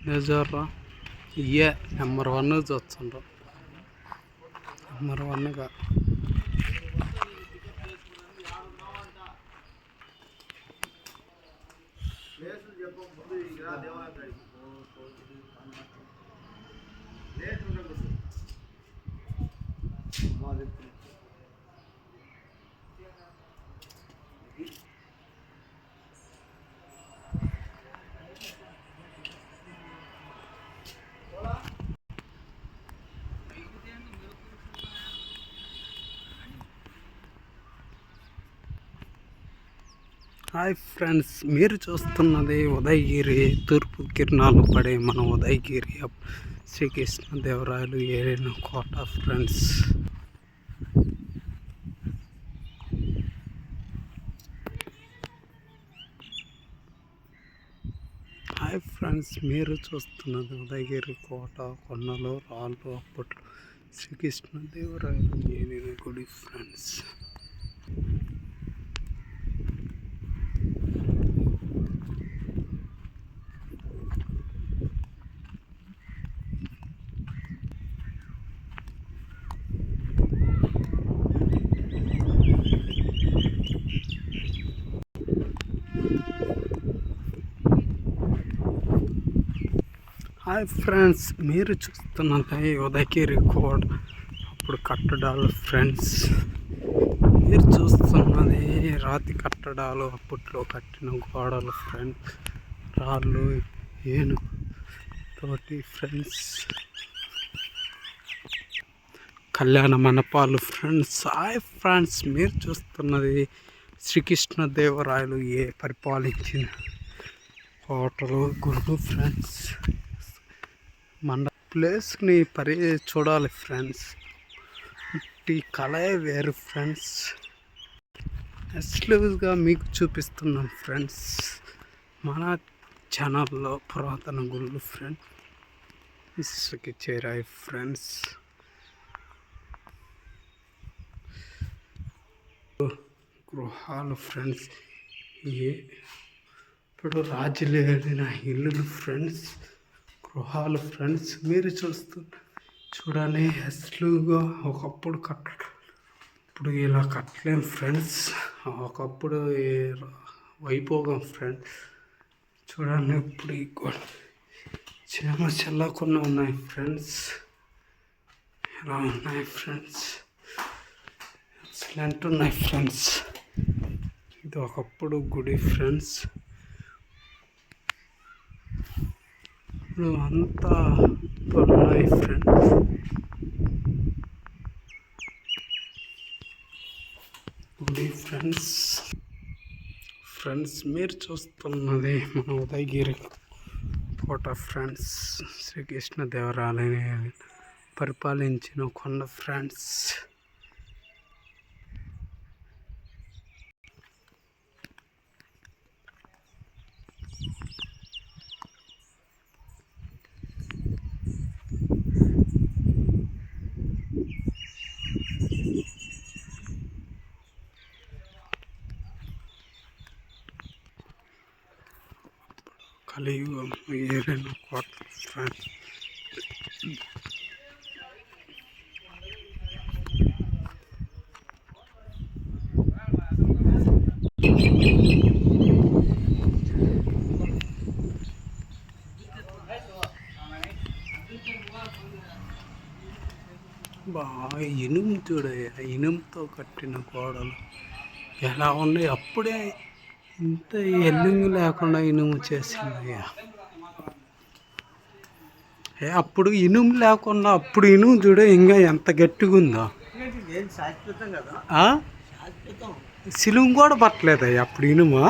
నిజర్రా ఇయే number one చూస్తుండ్రు number వన్గా హాయ్ ఫ్రెండ్స్ మీరు చూస్తున్నది ఉదయగిరి తూర్పు కిరణాలు పడే మన ఉదయగిరి శ్రీకృష్ణ శ్రీకృష్ణదేవరాయలు ఏరిన కోట ఫ్రెండ్స్. హాయ్ ఫ్రెండ్స్ మీరు చూస్తున్నది ఉదయగిరి కోట కొండలు రాళ్ళు అప్పట్లో శ్రీకృష్ణదేవరాయలు ఏరిన గుడి ఫ్రెండ్స్. హాయ్ ఫ్రెండ్స్ మీరు చూస్తున్నది ఉదయకి రికార్డ్ అప్పుడు కట్టడాలు ఫ్రెండ్స్ మీరు చూస్తున్నది రాతి కట్టడాలు అప్పట్లో కట్టిన గోడలు ఫ్రెండ్స్ రాళ్ళు ఏను తోటి ఫ్రెండ్స్ కళ్యాణ మండపాలు ఫ్రెండ్స్ హాయ్ ఫ్రెండ్స్ మీరు చూస్తున్నది శ్రీకృష్ణదేవరాయలు ఏ పరిపాలించిన హోటలు గుళ్ళు ఫ్రెండ్స్ మండ ప్లేస్ని పరి చూడాలి ఫ్రెండ్స్. ఈ కళే వేరు ఫ్రెండ్స్. ఎక్స్క్లూజివ్గా మీకు చూపిస్తున్నాం ఫ్రెండ్స్. మన ఛానల్లో పురాతన గుళ్ళు ఫ్రెండ్స్ హిస్టరీకి చేరాయి ఫ్రెండ్స్. గృహాలు ఫ్రెండ్స్. ఏ ఇప్పుడు రాజులేడిన ఇల్లులు ఫ్రెండ్స్. గృహాలు ఫ్రెండ్స్ మీరు చూస్తూ చూడాలి అసలుగా ఒకప్పుడు కట్ట ఇప్పుడు ఇలా కట్టలేం ఫ్రెండ్స్. ఒకప్పుడు ఏ వైభోగం ఫ్రెండ్స్. చూడండి ఇప్పుడు ఈ గోడ చీమ చల్లకుండా ఉన్నాయి ఫ్రెండ్స్. ఇలా ఉన్నాయి ఫ్రెండ్స్? ఎక్సలెంట్ ఉన్నాయి ఫ్రెండ్స్. ఇది ఒకప్పుడు గుడి ఫ్రెండ్స్. ఇప్పుడు అంతా ఉన్నాయి ఫ్రెండ్స్ గుడి ఫ్రెండ్స్ ఫ్రెండ్స్ మీరు చూస్తున్నది మన ఉదయగిరి కోట ఫ్రెండ్స్ శ్రీకృష్ణదేవరాయలని పరిపాలించిన కొండ ఫ్రెండ్స్ కలియుగం ఏరైన కోట ఫ్రెండ్స్ బాగా ఇనుము చూడయ్యా ఇనుముతో కట్టిన గోడలు ఎలా ఉన్నాయి అప్పుడే ఇంత ఎల్లింగ్ లేకుండా ఇనుము చేసిందయ్యా. ఏ అప్పుడు ఇనుము లేకుండా అప్పుడు ఇనుము చూడ ఇంకా ఎంత గట్టిగా ఉందో సిలుము కూడా పట్టలేదయ్యా అప్పుడు ఇనుము.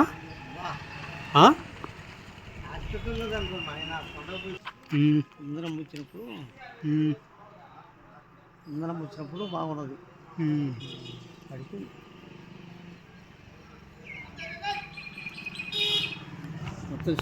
ఇంధనం వచ్చినప్పుడు ఇంధనం వచ్చినప్పుడు బాగున్నది ఉమ్. పడిపోయింది మొత్తం